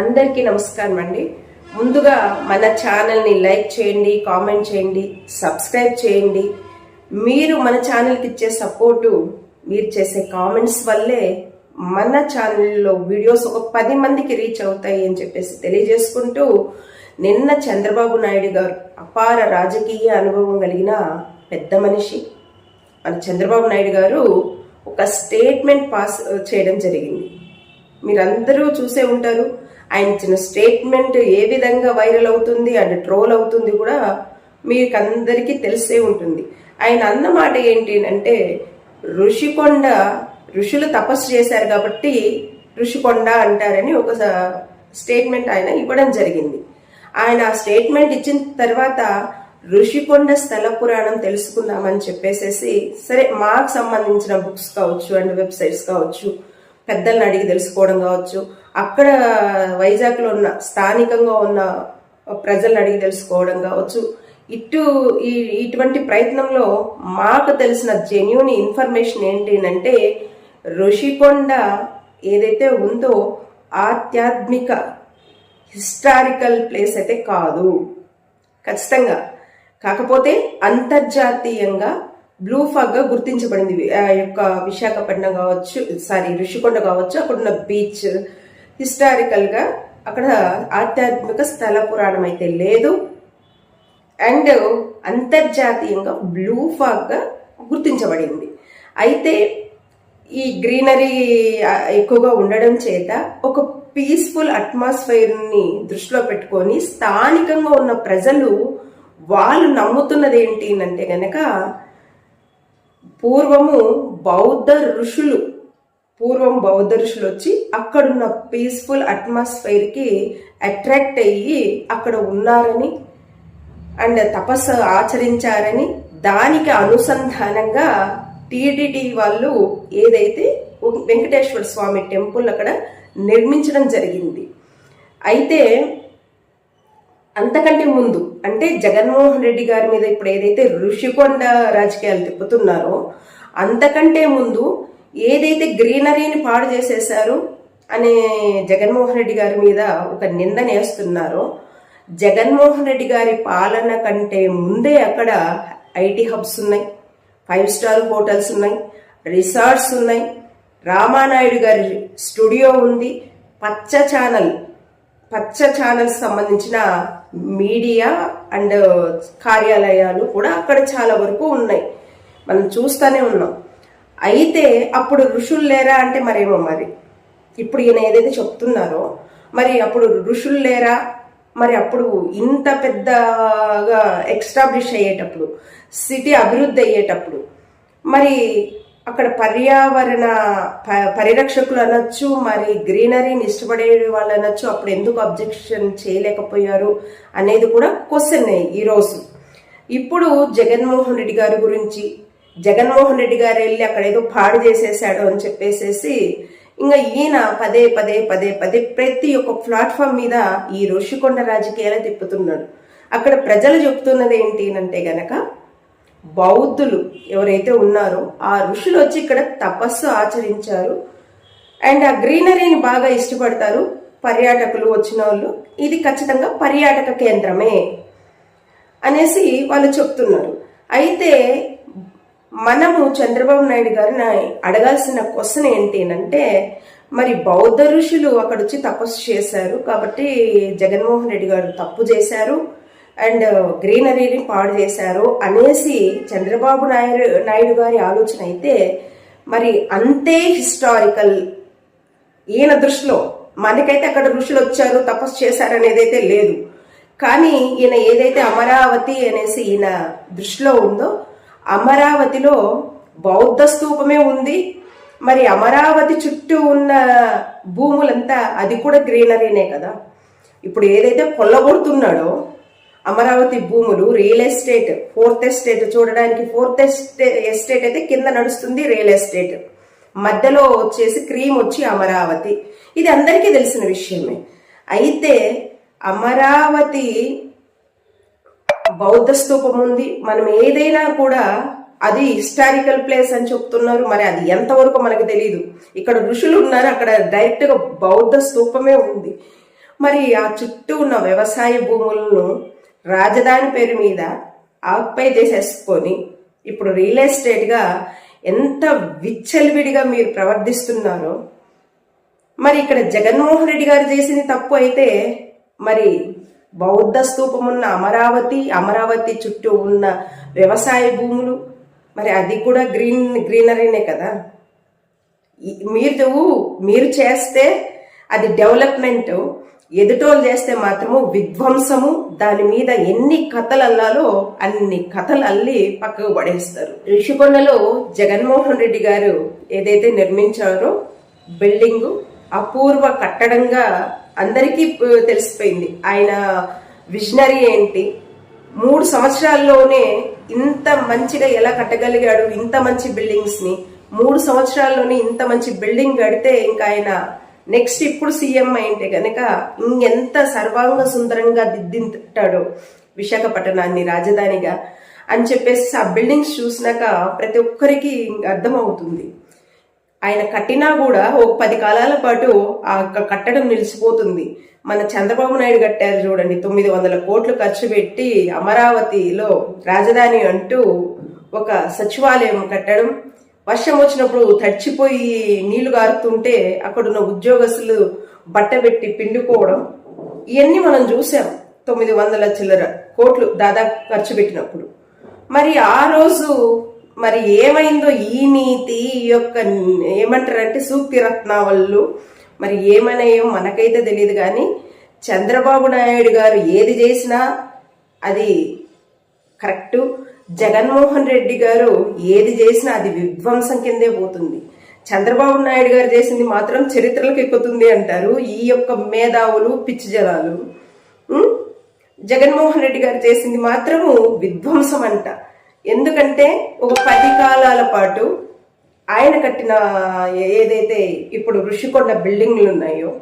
అందరికీ నమస్కారం అండి. ముందుగా మన ఛానల్ని లైక్ చేయండి కామెంట్ చేయండి సబ్స్క్రైబ్ చేయండి. మీరు మన ఛానల్కి ఇచ్చే సపోర్టు మీరు చేసే కామెంట్స్ వల్లే మన ఛానల్లో వీడియోస్ ఒక పది మందికి రీచ్ అవుతాయి అని చెప్పేసి తెలియజేసుకుంటూ నిన్న చంద్రబాబు నాయుడు గారు అపార రాజకీయ అనుభవం కలిగిన పెద్ద మనిషి. మన చంద్రబాబు నాయుడు గారు ఒక స్టేట్మెంట్ పాస్ చేయడం జరిగింది. మీరందరూ చూసే ఉంటారు. ఆయన ఇచ్చిన స్టేట్మెంట్ ఏ విధంగా వైరల్ అవుతుంది అండ్ ట్రోల్ అవుతుంది కూడా మీకు అందరికీ తెలిసే ఉంటుంది. ఆయన అన్న మాట ఏంటి అంటే ఋషికొండ ఋషులు తపస్సు చేశారు కాబట్టి ఋషికొండ అంటారని ఒక స్టేట్మెంట్ ఆయన ఇవ్వడం జరిగింది. ఆయన ఆ స్టేట్మెంట్ ఇచ్చిన తర్వాత ఋషికొండ స్థల పురాణం తెలుసుకుందామని చెప్పేసేసి సరే మాకు సంబంధించిన బుక్స్ కావచ్చు అండ్ వెబ్సైట్స్ కావచ్చు పెద్దలను అడిగి తెలుసుకోవడం కావచ్చు అక్కడ వైజాగ్లో ఉన్న స్థానికంగా ఉన్న ప్రజలను అడిగి తెలుసుకోవడం కావచ్చు. ఇటు ఈ ఇటువంటి ప్రయత్నంలో మాకు తెలిసిన జెన్యున్ ఇన్ఫర్మేషన్ ఏంటంటే ఋషికొండ ఏదైతే ఉందో ఆధ్యాత్మిక హిస్టారికల్ ప్లేస్ అయితే కాదు. ఖచ్చితంగా. కాకపోతే అంతర్జాతీయంగా బ్లూ ఫాగ్గా గుర్తించబడింది. ఆ యొక్క విశాఖపట్నం కావచ్చు సారీ ఋషికొండ కావచ్చు అక్కడున్న బీచ్ హిస్టారికల్గా అక్కడ ఆధ్యాత్మిక స్థల పురాణం అయితే లేదు. అండ్ అంతర్జాతీయంగా బ్లూ ఫాగ్గా గుర్తించబడింది. అయితే ఈ గ్రీనరీ ఎక్కువగా ఉండడం చేత ఒక పీస్ఫుల్ అట్మాస్ఫియర్ని దృష్టిలో పెట్టుకొని స్థానికంగా ఉన్న ప్రజలు వాళ్ళు నమ్ముతున్నది ఏంటి అంటే గనక పూర్వము బౌద్ధ ఋషులు పూర్వం బౌద్ధ ఋషులు వచ్చి అక్కడున్న పీస్ఫుల్ అట్మాస్ఫైర్కి అట్రాక్ట్ అయ్యి అక్కడ ఉన్నారని అండ్ తపస్సు ఆచరించారని దానికి అనుసంధానంగా టీటీడీ వాళ్ళు ఏదైతే వెంకటేశ్వర స్వామి టెంపుల్ అక్కడ నిర్మించడం జరిగింది. అయితే అంతకంటే ముందు అంటే జగన్మోహన్ రెడ్డి గారి మీద ఇప్పుడు ఏదైతే ఋషికొండ రాజకీయాలు తిప్పుతున్నారో అంతకంటే ముందు ఏదైతే గ్రీనరీని పాడు చేసేశారు అనే జగన్మోహన్ రెడ్డి గారి మీద ఒక నిందనేస్తున్నారో జగన్మోహన్ రెడ్డి గారి పాలన కంటే ముందే అక్కడ ఐటీ హబ్స్ ఉన్నాయి ఫైవ్ స్టార్ హోటల్స్ ఉన్నాయి రిసార్ట్స్ ఉన్నాయి. రామానాయుడు గారి స్టూడియో ఉంది. పచ్చ ఛానల్ పచ్చ ఛానల్స్ సంబంధించిన మీడియా అండ్ కార్యాలయాలు కూడా అక్కడ చాలా వరకు ఉన్నాయి. మనం చూస్తూనే ఉన్నాం. అయితే అప్పుడు ఋషులు లేరా అంటే మరేమో మరి. ఇప్పుడు ఈయన ఏదైతే చెప్తున్నారో మరి అప్పుడు ఋషులు లేరా? మరి అప్పుడు ఇంత పెద్దగా ఎక్స్టాబ్లిష్ అయ్యేటప్పుడు సిటీ అభివృద్ధి అయ్యేటప్పుడు మరి అక్కడ పర్యావరణ పరిరక్షకులు అనొచ్చు మరి గ్రీనరీని ఇష్టపడే వాళ్ళు అనొచ్చు అప్పుడు ఎందుకు అబ్జెక్షన్ చేయలేకపోయారు అనేది కూడా క్వశ్చన్ ఈరోజు. ఇప్పుడు జగన్మోహన్ రెడ్డి గారి గురించి జగన్మోహన్ రెడ్డి గారు వెళ్ళి అక్కడ ఏదో పాడు చేసేసాడు అని చెప్పేసేసి ఇంకా ఈయన పదే పదే పదే పదే ప్రతి ఒక్క ప్లాట్ఫామ్ మీద ఈ ఋషికొండ రాజకీయాలే తిప్పుతున్నాడు. అక్కడ ప్రజలు చెప్తున్నది ఏంటి అంటే గనక బౌద్ధులు ఎవరైతే ఉన్నారో ఆ ఋషులు వచ్చి ఇక్కడ తపస్సు ఆచరించారు. అండ్ ఆ గ్రీనరీని బాగా ఇష్టపడతారు పర్యాటకులు వచ్చిన వాళ్ళు. ఇది ఖచ్చితంగా పర్యాటక కేంద్రమే అనేసి వాళ్ళు చెప్తున్నారు. అయితే మనము చంద్రబాబు నాయుడు గారిని అడగాల్సిన క్వశ్చన్ ఏంటి అంటే మరి బౌద్ధ ఋషులు అక్కడ వచ్చి తపస్సు చేశారు కాబట్టి జగన్మోహన్ రెడ్డి గారు తప్పు చేశారు అండ్ గ్రీనరీని పాడు చేశారు అనేసి చంద్రబాబు నాయుడు నాయుడు గారి ఆలోచన అయితే మరి అంతే హిస్టారికల్ ఈయన దృష్టిలో మనకైతే అక్కడ ఋషులు వచ్చారు తపస్సు చేశారు అనేది అయితే లేదు. కానీ ఈయన ఏదైతే అమరావతి అనేసి ఈయన దృష్టిలో ఉందో అమరావతిలో బౌద్ధ స్తూపమే ఉంది. మరి అమరావతి చుట్టూ ఉన్న భూములంతా అది కూడా గ్రీనరీనే కదా. ఇప్పుడు ఏదైతే కొల్లగొడుతున్నాడో అమరావతి భూములు రియల్ ఎస్టేట్ ఫోర్త్ ఎస్టేట్ చూడడానికి ఫోర్త్ ఎస్టేట్ అయితే కింద నడుస్తుంది రియల్ ఎస్టేట్. మధ్యలో వచ్చేసి క్రీమ్ వచ్చి అమరావతి. ఇది అందరికీ తెలిసిన విషయమే. అయితే అమరావతి బౌద్ధ స్థూపం ఉంది. మనం ఏదైనా కూడా అది హిస్టారికల్ ప్లేస్ అని చెప్తున్నారు. మరి అది ఎంతవరకు మనకు తెలియదు ఇక్కడ ఋషులు ఉన్నారు. అక్కడ డైరెక్ట్గా బౌద్ధ స్థూపమే ఉంది. మరి ఆ చుట్టూ ఉన్న వ్యవసాయ భూములను రాజధాని పేరు మీద ఆక్పై చేసేసుకొని ఇప్పుడు రియల్ ఎస్టేట్గా ఎంత విచ్చలవిడిగా మీరు ప్రవర్తిస్తున్నారో. మరి ఇక్కడ జగన్మోహన్ రెడ్డి గారు చేసింది తప్పు అయితే మరి బౌద్ధ స్థూపం ఉన్న అమరావతి అమరావతి చుట్టూ ఉన్న వ్యవసాయ భూములు. మరి అది కూడా గ్రీన్ గ్రీనరీనే కదా. మీరు మీరు చేస్తే అది డెవలప్మెంట్. ఎదుటోళ్ళు చేస్తే మాత్రము విధ్వంసము. దాని మీద ఎన్ని కథలు అల్లాలో అన్ని కథలు అల్లి పక్కకు పడేస్తారు. ఋషికొండలో జగన్మోహన్ రెడ్డి గారు ఏదైతే నిర్మించారో బిల్డింగ్ అపూర్వ కట్టడంగా అందరికీ తెలిసిపోయింది. ఆయన విజనరీ ఏంటి? మూడు సంవత్సరాల్లోనే ఇంత మంచిగా ఎలా కట్టగలిగాడు? ఇంత మంచి బిల్డింగ్స్ని మూడు సంవత్సరాల్లోనే ఇంత మంచి బిల్డింగ్ కడితే ఇంకా ఆయన నెక్స్ట్ ఇప్పుడు సీఎం అయింటే కనుక ఇంకెంత సర్వాంగ సుందరంగా దిద్దింటాడో విశాఖపట్నాన్ని రాజధానిగా అని చెప్పేసి ఆ బిల్డింగ్స్ చూసినాక ప్రతి ఒక్కరికి అర్థమవుతుంది. ఆయన కట్టినా కూడా ఒక పది కాలాల పాటు ఆ యొక్క కట్టడం నిలిచిపోతుంది. మన చంద్రబాబు నాయుడు కట్టారు చూడండి తొమ్మిది వందల కోట్లు ఖర్చు పెట్టి అమరావతిలో రాజధాని అంటూ ఒక సచివాలయం కట్టడం. వర్షం వచ్చినప్పుడు తడిచిపోయి నీళ్ళు గారుతుంటే అక్కడున్న ఉద్యోగస్తులు బట్టబెట్టి పిండుకోవడం. ఇవన్నీ మనం చూసాం తొమ్మిది వందల చిల్లర కోట్లు దాదాపు ఖర్చు పెట్టినప్పుడు. మరి ఆ రోజు మరి ఏమైందో ఈ నీతి ఈ యొక్క ఏమంటారంటే సూక్తి రత్నావళ్ళు మరి ఏమనాయో మనకైతే తెలియదు కానీ చంద్రబాబు నాయుడు గారు ఏది చేసినా అది కరెక్టు. జగన్మోహన్ రెడ్డి గారు ఏది చేసినా అది విధ్వంసం కిందే పోతుంది. చంద్రబాబు నాయుడు గారు చేసింది మాత్రం చరిత్రలకు ఎక్కుతుంది అంటారు ఈ యొక్క మేధావులు పిచ్చి జనాలు. జగన్మోహన్ రెడ్డి గారు చేసింది మాత్రము విధ్వంసం అంట. ఎందుకంటే ఒక పది కాలాల పాటు ఆయన కట్టిన ఏదైతే ఇప్పుడు ఋషికొండ బిల్డింగ్లు ఉన్నాయో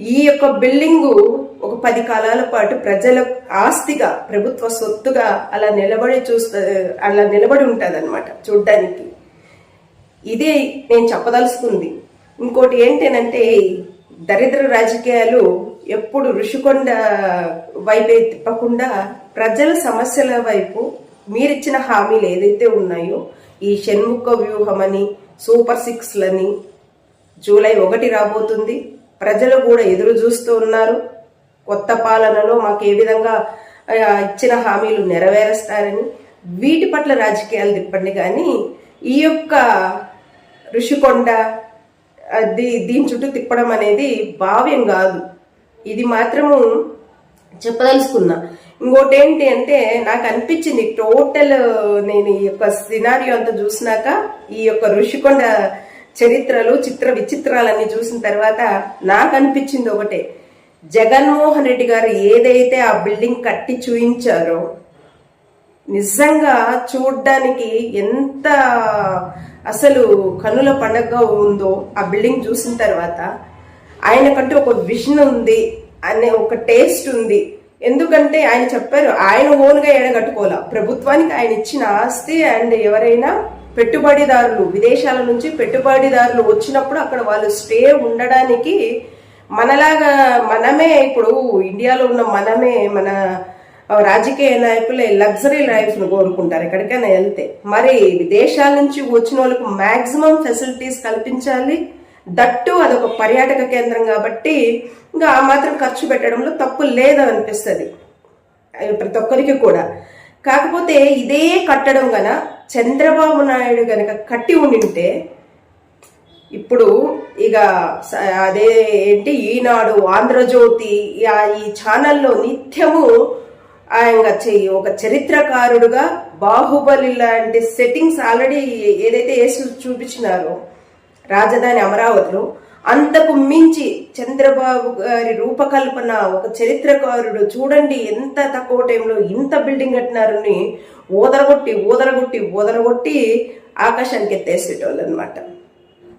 ఈ యొక్క బిల్డింగు ఒక పది కాలాల పాటు ప్రజల ఆస్తిగా ప్రభుత్వ సొత్తుగా అలా నిలబడి చూస్తా అలా నిలబడి ఉంటుంది అనమాట చూడ్డానికి. ఇదే నేను చెప్పదలుచుకుంది. ఇంకోటి ఏంటంటే దరిద్ర రాజకీయాలు ఎప్పుడు ఋషికొండ వైపే తిప్పకుండా ప్రజల సమస్యల వైపు మీరిచ్చిన హామీలు ఏదైతే ఉన్నాయో ఈ షణ్ముఖ వ్యూహమని సూపర్ సిక్స్లని జూలై ఒకటి రాబోతుంది. ప్రజలు కూడా ఎదురు చూస్తూ ఉన్నారు. కొత్త పాలనలో మాకు ఏ విధంగా ఇచ్చిన హామీలు నెరవేరుస్తారని వీటి పట్ల రాజకీయాలు తిప్పండి. కానీ ఈ యొక్క ఋషికొండ దీ దీని చుట్టూ తిప్పడం అనేది భావ్యం కాదు. ఇది మాత్రము చెప్పదలుచుకున్నా. ఇంకోటి ఏంటి అంటే నాకు అనిపించింది టోటల్ నేను ఈ యొక్క సినారియో అంతా చూసినాక ఈ యొక్క ఋషికొండ చరిత్రలు చిత్ర విచిత్రాలన్నీ చూసిన తర్వాత నాకు అనిపించింది ఒకటే. జగన్మోహన్ రెడ్డి గారు ఏదైతే ఆ బిల్డింగ్ కట్టి చూయించారో నిజంగా చూడ్డానికి ఎంత అసలు కనుల పండగ ఉందో ఆ బిల్డింగ్ చూసిన తర్వాత ఆయనకంటే ఒక విజన్ ఉంది అనే ఒక టేస్ట్ ఉంది. ఎందుకంటే ఆయన చెప్పారు ఆయన ఓన్గా ఎడగట్టుకోలే ప్రభుత్వానికి ఆయన ఇచ్చిన ఆస్తి అండ్ ఎవరైనా పెట్టుబడిదారులు విదేశాల నుంచి పెట్టుబడిదారులు వచ్చినప్పుడు అక్కడ వాళ్ళు స్టే ఉండడానికి మనలాగా మనమే ఇప్పుడు ఇండియాలో ఉన్న మనమే మన రాజకీయ నాయకులే లగ్జరీ లైఫ్ను కోరుకుంటారు ఎక్కడికైనా వెళ్తే. మరి విదేశాల నుంచి వచ్చిన వాళ్ళకు మ్యాక్సిమం ఫెసిలిటీస్ కల్పించాలి. దట్టు అదొక పర్యాటక కేంద్రం కాబట్టి ఇంకా ఆ మాత్రం ఖర్చు పెట్టడంలో తప్పు లేదు అనిపిస్తుంది. ప్రతి ఒక్కరికి కూడా. కాకపోతే ఇదే కట్టడం గన చంద్రబాబు నాయుడు గనక కట్టి ఉండింటే ఇప్పుడు ఇక అదే ఏంటి ఈనాడు ఆంధ్రజ్యోతి ఈ ఛానల్లో నిత్యము ఆయన చెయ్యి ఒక చరిత్రకారుడుగా బాహుబలి లాంటి సెట్టింగ్స్ ఆల్రెడీ ఏదైతే వేసి చూపించినారో రాజధాని అమరావతిలో అంతకు మించి చంద్రబాబు గారి రూపకల్పన ఒక చరిత్రకారుడు చూడండి ఎంత తక్కువ టైంలో ఇంత బిల్డింగ్ కట్టినారని ఓదరగొట్టి ఓదరగొట్టి ఓదరగొట్టి ఆకాశానికి ఎత్తేసేటోళ్ళు అనమాట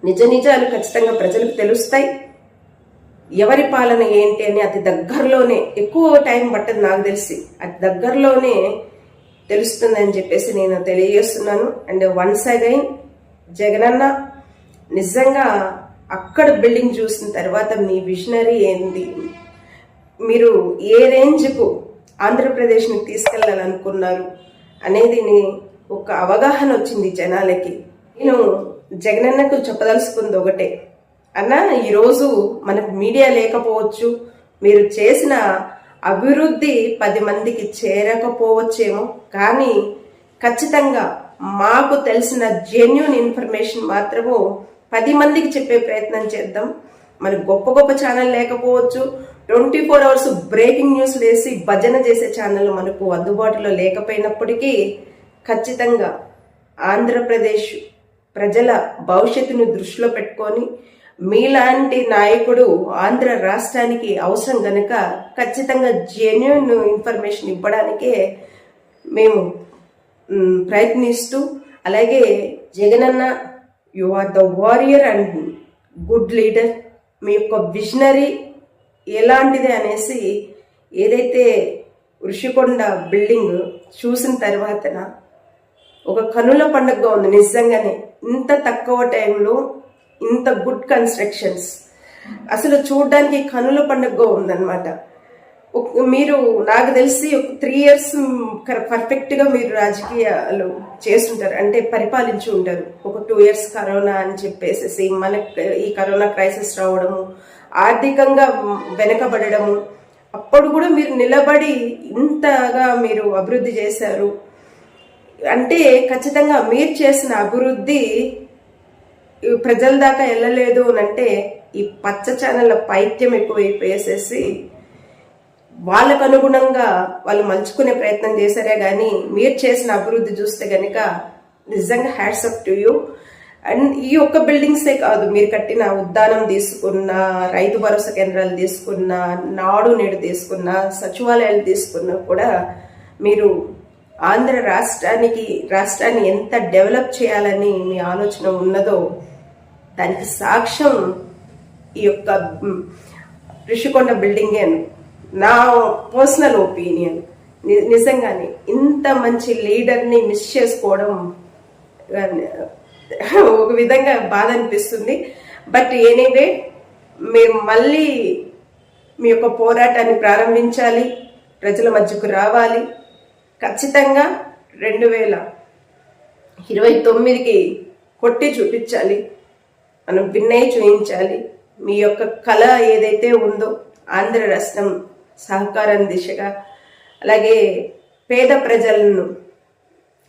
నిజ నిజాలు ఖచ్చితంగా ప్రజలకు తెలుస్తాయి. ఎవరి పాలన ఏంటి అని అతి దగ్గరలోనే ఎక్కువ టైం పట్టదు నాకు తెలిసి అతి దగ్గరలోనే తెలుస్తుందని చెప్పేసి నేను తెలియజేస్తున్నాను. అండ్ వన్స్ అగైన్ జగనన్న నిజంగా అక్కడ బిల్డింగ్ చూసిన తర్వాత మీ విజనరీ ఏంది? మీరు ఏ రేంజ్కు ఆంధ్రప్రదేశ్ని తీసుకెళ్ళాలనుకున్నారు అనేది ఒక అవగాహన వచ్చింది జనాలకి. నేను జగనన్నకు చెప్పదలుచుకుంది ఒకటే. అన్న ఈరోజు మనకు మీడియా లేకపోవచ్చు మీరు చేసిన అభివృద్ధి పది మందికి చేరకపోవచ్చేమో కానీ ఖచ్చితంగా మాకు తెలిసిన జెన్యున్ ఇన్ఫర్మేషన్ మాత్రము పది మందికి చెప్పే ప్రయత్నం చేద్దాం. మరి గొప్ప గొప్ప ఛానల్ లేకపోవచ్చు. Twenty four hours breaking news వేసి భజన చేసే ఛానల్ మనకు అందుబాటులో లేకపోయినప్పటికీ ఖచ్చితంగా ఆంధ్రప్రదేశ్ ప్రజల భవిష్యత్తును దృష్టిలో పెట్టుకొని మీలాంటి నాయకుడు ఆంధ్ర రాష్ట్రానికి అవసరం గనక ఖచ్చితంగా జెన్యున్ ఇన్ఫర్మేషన్ ఇవ్వడానికే మేము ప్రయత్నిస్తూ అలాగే Jagananna you are the warrior and good leader మీ యొక్క విజనరీ ఎలాంటిది అనేసి ఏదైతే ఋషికొండ బిల్డింగ్ చూసిన తర్వాతన ఒక కనుల పండుగగా ఉంది. నిజంగానే ఇంత తక్కువ టైంలో ఇంత గుడ్ కన్స్ట్రక్షన్స్ అసలు చూడడానికి కనుల పండుగగా ఉందన్నమాట. మీరు నాకు తెలిసి ఒక త్రీ ఇయర్స్ పర్ఫెక్ట్గా మీరు రాజకీయాలు చేస్తుంటారు. అంటే పరిపాలించి ఉంటారు. ఒక టూ ఇయర్స్ కరోనా అని చెప్పేసి మనకు ఈ కరోనా క్రైసిస్ రావడము ఆర్థికంగా వెనకబడము అప్పుడు కూడా మీరు నిలబడి ఇంతగా మీరు అభివృద్ధి చేశారు. అంటే ఖచ్చితంగా మీరు చేసిన అభివృద్ధి ప్రజల దాకా వెళ్ళలేదు అని అంటే ఈ పచ్చ ఛానళ్ళ పైత్యం ఎక్కువైపోయేసేసి వాళ్ళకు అనుగుణంగా వాళ్ళు మలుచుకునే ప్రయత్నం చేశారే కానీ మీరు చేసిన అభివృద్ధి చూస్తే కనుక నిజంగా hats up to you. And ఈ ఒక్క బిల్డింగ్సే కాదు మీరు కట్టిన ఉద్దానం తీసుకున్న రైతు భరోసా కేంద్రాలు తీసుకున్న నాడు నేడు తీసుకున్న సచివాలయాలు తీసుకున్నా కూడా మీరు ఆంధ్ర రాష్ట్రానికి రాష్ట్రాన్ని ఎంత డెవలప్ చేయాలని మీ ఆలోచన ఉన్నదో దానికి సాక్ష్యం ఈ యొక్క రిషికొండ ఋషికొండ బిల్డింగే నా పర్సనల్ ఒపీనియన్ నిజంగానే ఇంత మంచి లీడర్ని మిస్ చేసుకోవడం ఒక విధంగా బాధ అనిపిస్తుంది. బట్ ఎనీవే మేము మళ్ళీ మీ యొక్క పోరాటాన్ని ప్రారంభించాలి ప్రజల మధ్యకు రావాలి. ఖచ్చితంగా రెండు వేల ఇరవై తొమ్మిదికి కొట్టి చూపించాలి మనం విన్నయ్య చూపించాలి మీ యొక్క కళ ఏదైతే ఉందో ఆంధ్ర రాష్ట్రం సహకారం దిశగా అలాగే పేద ప్రజలను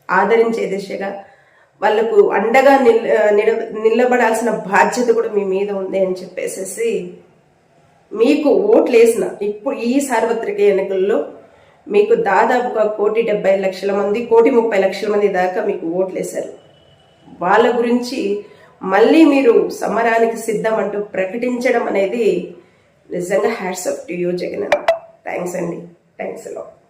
ఆదరించే దిశగా వాళ్ళకు అండగా నిల్ నిల నిలబడాల్సిన బాధ్యత కూడా మీ మీద ఉంది అని చెప్పేసేసి మీకు ఓట్లు వేసిన ఇప్పుడు ఈ సార్వత్రిక ఎన్నికల్లో మీకు దాదాపుగా కోటి డెబ్బై లక్షల మంది కోటి ముప్పై లక్షల మంది దాకా మీకు ఓట్లు వేశారు వాళ్ళ గురించి మళ్ళీ మీరు సమరానికి సిద్ధం అంటూ ప్రకటించడం అనేది నిజంగా hats off to you Jagan thanks అండి థ్యాంక్స్ అలా